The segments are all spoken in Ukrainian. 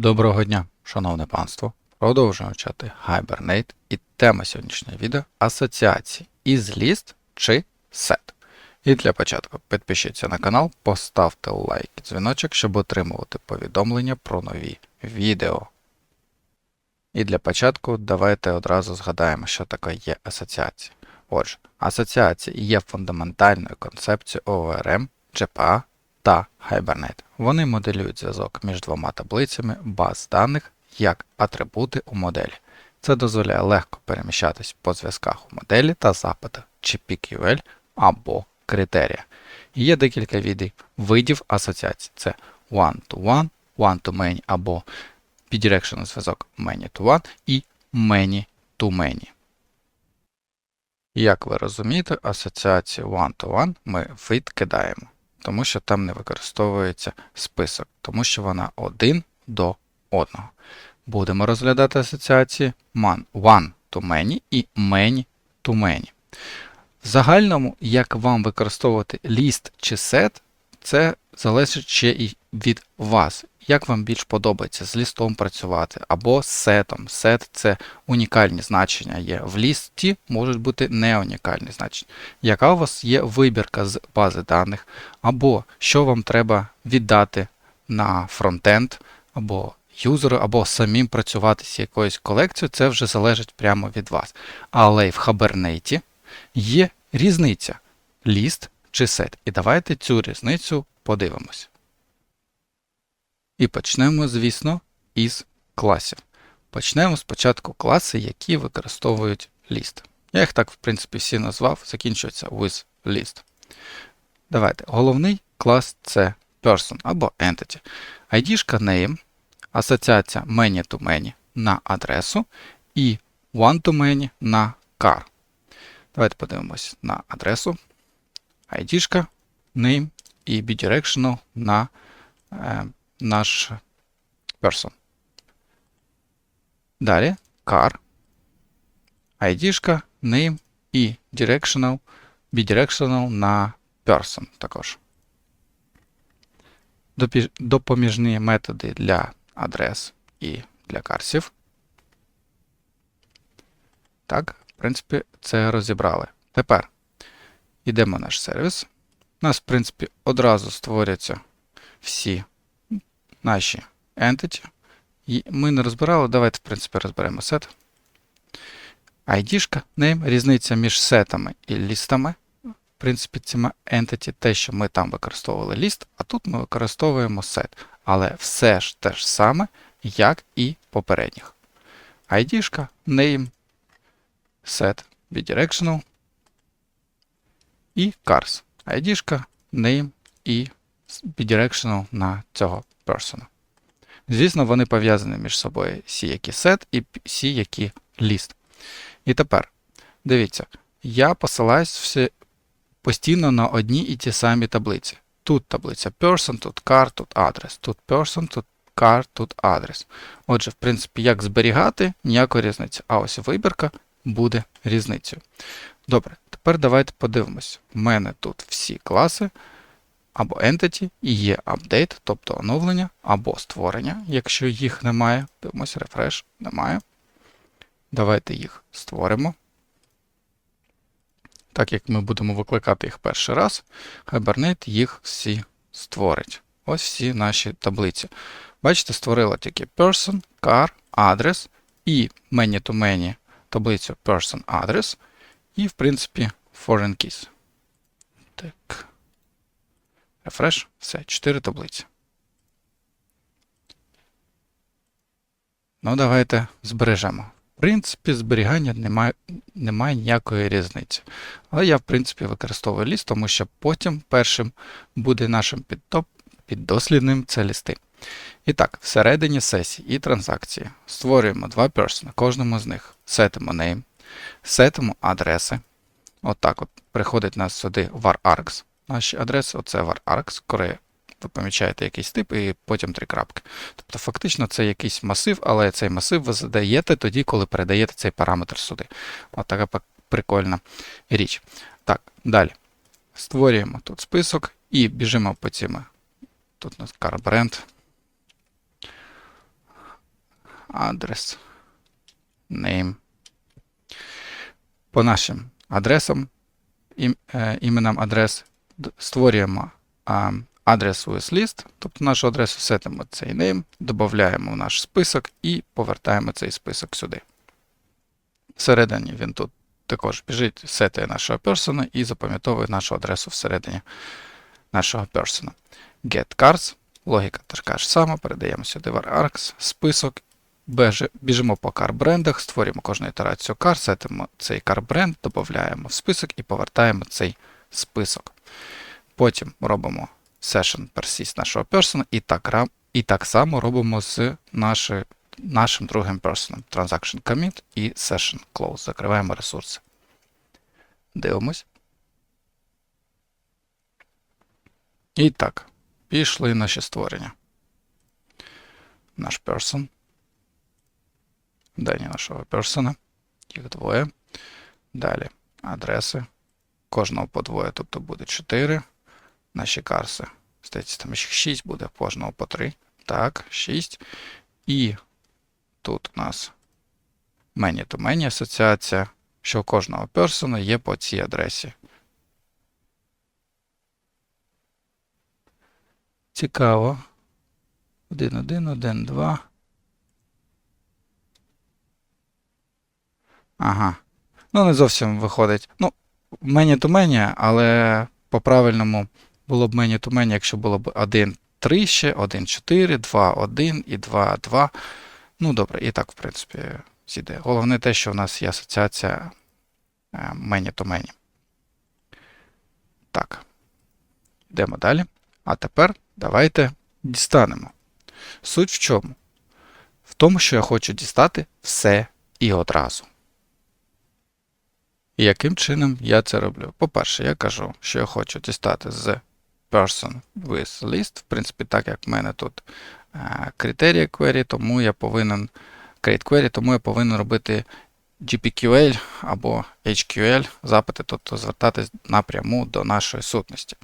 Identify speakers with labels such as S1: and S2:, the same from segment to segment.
S1: Доброго дня, шановне панство. Продовжуємо вчати Hibernate і тема сьогоднішнього відео асоціації із ліст чи сет. І для початку підпишіться на канал, поставте лайк і дзвіночок, щоб отримувати повідомлення про нові відео. І для початку давайте одразу згадаємо, що таке є асоціація. Отже, асоціація є фундаментальною концепцією ORM, GPA та Hibernate. Вони моделюють зв'язок між двома таблицями баз даних як атрибути у моделі. Це дозволяє легко переміщатись по зв'язках у моделі та запитах чи PQL або критерія. І є декілька видів, видів асоціацій. Це one-to-one, one-to-many або bidirectional зв'язок many-to-one і many-to-many. Як ви розумієте, асоціацію one-to-one ми відкидаємо тому що там не використовується список, тому що вона один до одного. Будемо розглядати асоціації one to many і many to many. В загальному, як вам використовувати ліст чи сет, це залежить ще і від вас. Як вам більш подобається з лістом працювати або з сетом. Сет це унікальні значення є. В лісті можуть бути не унікальні значення. Яка у вас є вибірка з бази даних, або що вам треба віддати на фронтенд, або юзеру, або самим працювати з якоюсь колекцією, це вже залежить прямо від вас. Але в Hibernate є різниця ліст чи сет. І давайте цю різницю подивимось. І почнемо, звісно, із класів. Почнемо спочатку класи, які використовують ліст. Я їх так, в принципі, всі назвав, закінчується with list. Давайте. Головний клас це person або entity. ID name, асоціація many to many на адресу і one to many на car. Давайте подивимось на адресу. ID, name і bidirectional на е, наш person. Далі car, ID, name і directional, bidirectional на person також. Допоміжні методи для адрес і для карсів. Так, в принципі, це розібрали. Тепер йдемо в наш сервіс. У нас, в принципі, одразу створяться всі наші entity. І ми не розбирали, давайте, в принципі, розберемо сет. ID, name, різниця між сетами і лістами. В принципі, цими entity, те, що ми там використовували ліст, а тут ми використовуємо set. Але все ж те ж саме, як і попередніх. ID, name, set, bidirectional і cars. ID, name і bidirectional на цього person. Звісно, вони пов'язані між собою C, які set і C, які list. І тепер, дивіться, я посилаюсь постійно на одні і ті самі таблиці. Тут таблиця person, тут car, тут адрес. Тут person, тут car, тут адрес. Отже, в принципі, як зберігати, ніякої різниці. А ось вибірка буде різницею. Добре, тепер давайте подивимось. У мене тут всі класи або entity і є update, тобто оновлення, або створення, якщо їх немає. Дивимось, refresh, немає. Давайте їх створимо. Так як ми будемо викликати їх перший раз, Hibernate їх всі створить. Ось всі наші таблиці. Бачите, створила тільки person, car, адрес і many-to-many таблицю person address, і, в принципі, foreign keys. Так. Refresh, все, 4 таблиці. Ну, давайте збережемо. В принципі, зберігання немає немає ніякої різниці. Але я, в принципі, використовую ліст, тому що потім першим буде нашим піддослідним це лісти. І так, всередині сесії і транзакції створюємо два персона, кожному з них сетимо name, сетимо адреси. Отак от, от приходить нас сюди varargs наші адреси, оце varargs, коли ви помічаєте якийсь тип і потім три крапки. Тобто, фактично, це якийсь масив, але цей масив ви задаєте тоді, коли передаєте цей параметр сюди. От така прикольна річ. Так, далі. Створюємо тут список і біжимо по цим. Тут у нас car brand. Адрес, name. По нашим адресам, е, іменам адрес створюємо адрес list, тобто нашу адресу сетимо цей name, додаємо в наш список і повертаємо цей список сюди. Всередині він тут також біжить, сетує нашого персона і запам'ятовує нашу адресу всередині нашого персона. Get cars, логіка така ж сама, передаємо сюди var args, список, біжимо по car брендах, створюємо кожну ітерацію car, сетимо цей car бренд, додаємо в список і повертаємо цей список. Потім робимо session persist нашого персона і так, і так само робимо з нашою нашим другим персоном. Transaction commit і session close. Закриваємо ресурси. Дивимось. І так, пішли наші створення. Наш person. Дані нашого персона. Їх двоє. Далі адреси. Кожного по двоє, тобто буде 4. Наші карси. Здається, там ще 6 буде, кожного по 3. Так, 6. І тут у нас many to many асоціація, що у кожного персона є по цій адресі. Цікаво. 1, 1, 1, 2. Ага. Ну, не зовсім виходить. Ну, many to many, але по-правильному було б many to many, якщо було б 1, 3 ще, 1, 4, 2, 1 і 2, 2. Ну, добре, і так, в принципі, зійде. Головне те, що в нас є асоціація е, many to many. Так. Йдемо далі. А тепер давайте дістанемо. Суть в чому? В тому, що я хочу дістати все і одразу. І яким чином я це роблю? По-перше, я кажу, що я хочу дістати з person with list. В принципі, так як в мене тут критерії query, тому я повинен create query, тому я повинен робити GPQL або HQL запити, тобто звертатись напряму до нашої сутності,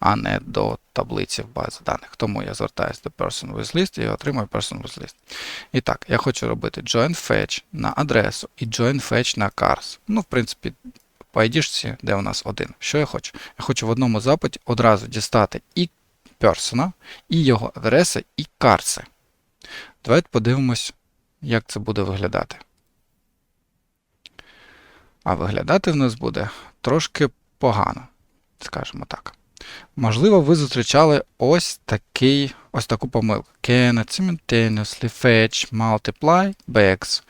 S1: а не до таблиці в базі даних. Тому я звертаюся до person with list і отримую person with list. І так, я хочу робити join fetch на адресу і join fetch на cars. Ну, в принципі, по ID, де у нас один. Що я хочу? Я хочу в одному запиті одразу дістати і persona, і його адреси, і карси. Давайте подивимось, як це буде виглядати. А виглядати в нас буде трошки погано, скажімо так. Можливо, ви зустрічали ось такий, ось таку помилку. Cannot simultaneously fetch multiply bags.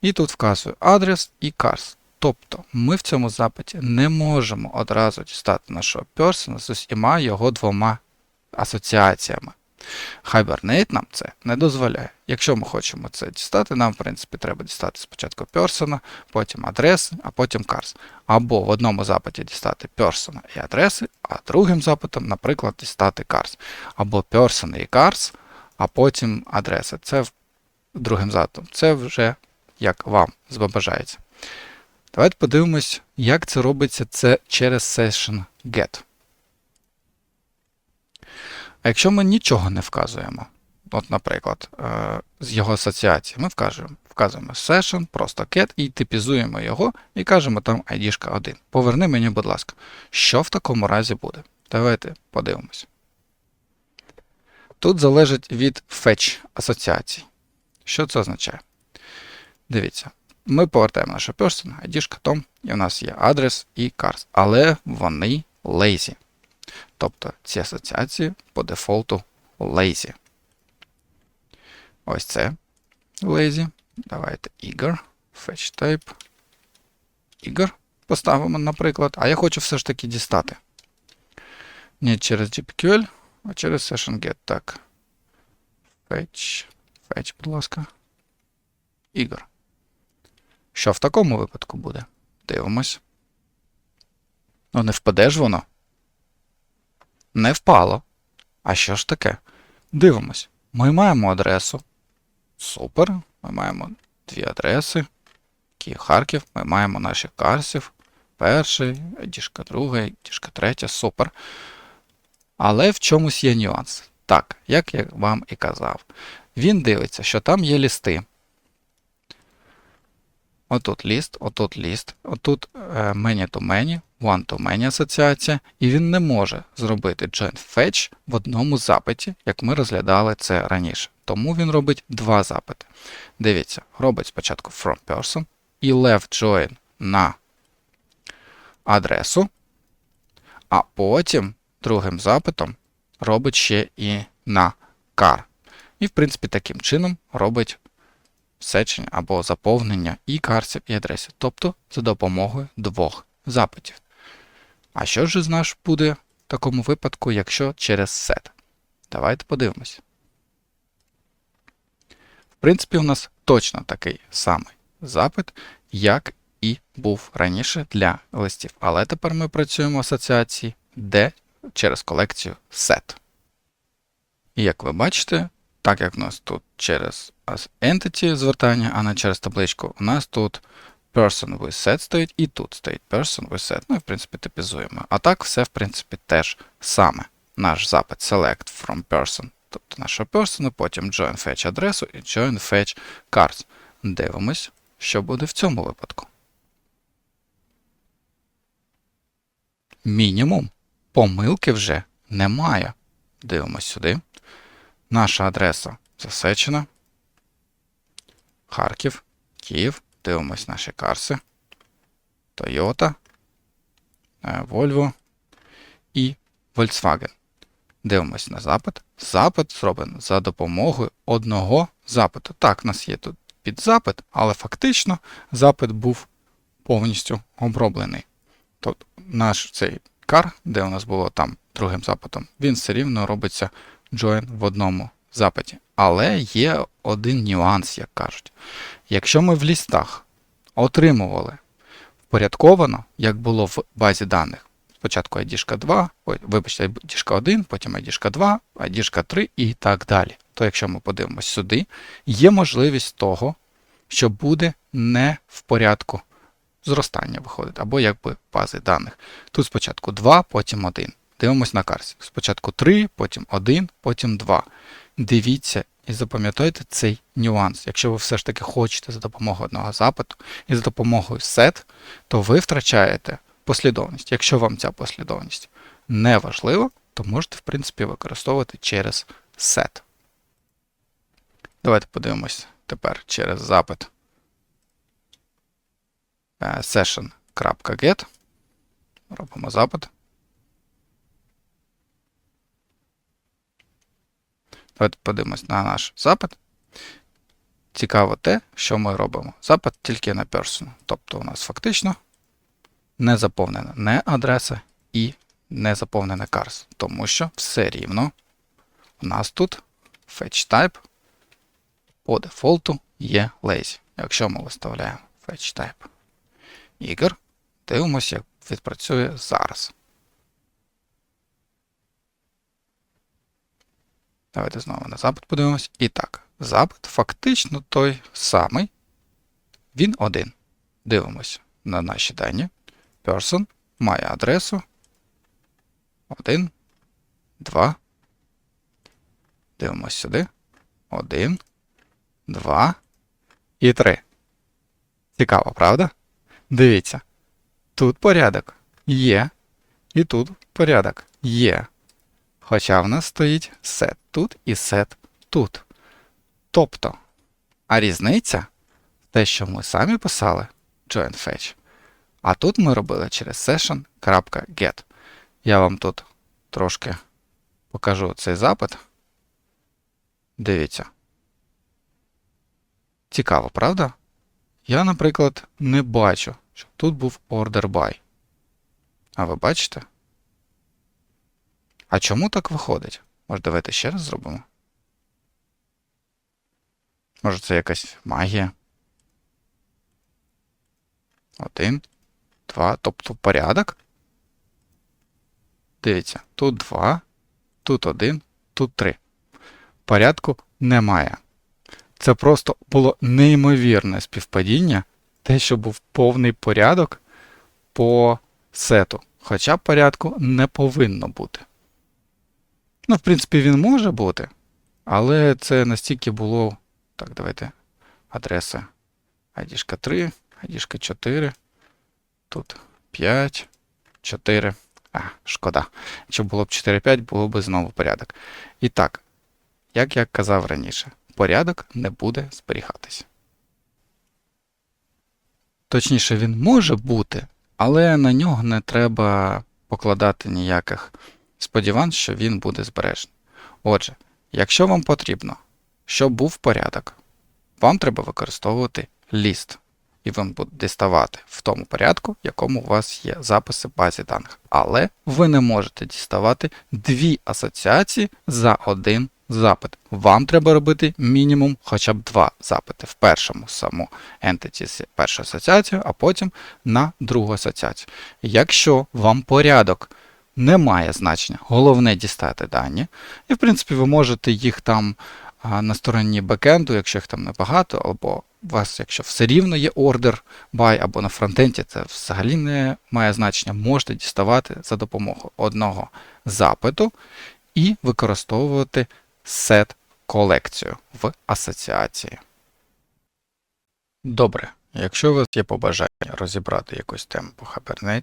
S1: І тут вказую адрес і cars. Тобто ми в цьому запиті не можемо одразу дістати нашого персона з усіма його двома асоціаціями. Hibernate нам це не дозволяє. Якщо ми хочемо це дістати, нам, в принципі, треба дістати спочатку персона, потім адреси, а потім cars. Або в одному запиті дістати персона і адреси, а другим запитом, наприклад, дістати cars. Або person і cars, а потім адреси. Це другим запитом. Це вже як вам забажається. Давайте подивимось, як це робиться це через session get. А якщо ми нічого не вказуємо, от, наприклад, е, з його асоціації, ми вказуємо, вказуємо session, просто get і типізуємо його, і кажемо там ID 1. Поверни мені, будь ласка, що в такому разі буде? Давайте подивимось. Тут залежить від fetch асоціацій. Що це означає? Дивіться, ми повертаємо нашу person, ID, Tom, і у нас є адрес і cars, але вони lazy. Тобто ці асоціації по дефолту lazy. Ось це lazy. Давайте eager, fetch type. Eager поставимо, наприклад. А я хочу все ж таки дістати. Не через GPQL, а через session get. Так. Fetch. Fetch, будь ласка. Eager. Що в такому випадку буде? Дивимось. Ну, не впаде ж воно. Не впало. А що ж таке? Дивимось. Ми маємо адресу. Супер. Ми маємо дві адреси. Київ Харків. Ми маємо наших карсів. Перший, діжка другий, діжка третя. Супер. Але в чомусь є нюанс. Так, як я вам і казав. Він дивиться, що там є лісти. отут ліст, отут ліст, отут е, many to many, one to many асоціація, і він не може зробити join fetch в одному запиті, як ми розглядали це раніше. Тому він робить два запити. Дивіться, робить спочатку from person і left join на адресу, а потім другим запитом робить ще і на car. І, в принципі, таким чином робить сечення або заповнення і карсів, і адреси, тобто за допомогою двох запитів. А що ж з наш буде в такому випадку, якщо через set? Давайте подивимось. В принципі, у нас точно такий самий запит, як і був раніше для листів. Але тепер ми працюємо в асоціації, де через колекцію set. І як ви бачите, так як у нас тут через entity звертання, а не через табличку, у нас тут person with set стоїть, і тут стоїть person with set. Ну і в принципі типізуємо. А так все, в принципі, теж саме. Наш запит select from person, тобто нашого person, потім join fetch адресу і join fetch cards. Дивимось, що буде в цьому випадку. Мінімум. Помилки вже немає. Дивимось сюди. Наша адреса засечена. Харків, Київ. Дивимось наші карси. Toyota, е, Volvo і Volkswagen. Дивимось на запит. Запит зроблений за допомогою одного запиту. Так, в нас є тут підзапит, але фактично запит був повністю оброблений. Тобто наш цей кар, де у нас було там другим запитом, він все рівно робиться join в одному запиті. Але є один нюанс, як кажуть. Якщо ми в лістах отримували впорядковано, як було в базі даних, спочатку ID 2, ой, вибачте, ID 1, потім ID 2, ID 3 і так далі. То якщо ми подивимось сюди, є можливість того, що буде не в порядку зростання виходить, або якби бази даних. Тут спочатку 2, потім 1. Дивимось на карті. Спочатку 3, потім 1, потім 2. Дивіться і запам'ятайте цей нюанс. Якщо ви все ж таки хочете за допомогою одного запиту і за допомогою set, то ви втрачаєте послідовність. Якщо вам ця послідовність не важлива, то можете, в принципі, використовувати через set. Давайте подивимось тепер через запит е, session.get. Робимо запит. Давайте подивимось на наш запит. Цікаво те, що ми робимо. Запит тільки на person. Тобто у нас фактично не заповнена не адреса і не заповнена cars. Тому що все рівно у нас тут fetch type по дефолту є lazy. Якщо ми виставляємо fetch type ігор, дивимося, як відпрацює зараз. Давайте знову на запит подивимось. І так, запит фактично той самий. Він один. Дивимося на наші дані. Person має адресу. 1, 2. Дивимось сюди. 1, 2 і 3. Цікаво, правда? Дивіться. Тут порядок є. І тут порядок є. Хоча в нас стоїть set тут і set тут. Тобто, а різниця те, що ми самі писали join fetch, а тут ми робили через session.get. Я вам тут трошки покажу цей запит. Дивіться. Цікаво, правда? Я, наприклад, не бачу, щоб тут був order by. А ви бачите? А чому так виходить? Може, давайте ще раз зробимо? Може, це якась магія? Один, два, тобто порядок. Дивіться, тут два, тут один, тут три. Порядку немає. Це просто було неймовірне співпадіння, те, що був повний порядок по сету. Хоча порядку не повинно бути. Ну, в принципі, він може бути, але це настільки було. Так, давайте адреса ID 3, Діжки 4. Тут 5, 4. А, шкода. Якщо було б 4-5, було б знову порядок. І так, як я казав раніше, порядок не буде зберігатися. Точніше, він може бути, але на нього не треба покладати ніяких сподівань, що він буде збережений. Отже, якщо вам потрібно, щоб був порядок, вам треба використовувати ліст. І він буде діставати в тому порядку, в якому у вас є записи в базі даних. Але ви не можете діставати дві асоціації за один запит. Вам треба робити мінімум хоча б два запити. В першому саму entities першу асоціацію, а потім на другу асоціацію. Якщо вам порядок не має значення, головне дістати дані, і в принципі ви можете їх там на стороні бекенду, якщо їх там небагато, або у вас, якщо все рівно є ордер by, або на фронтенді, це взагалі не має значення, можете діставати за допомогою одного запиту і використовувати set колекцію в асоціації. Добре, якщо у вас є побажання розібрати якусь тему по Hibernate,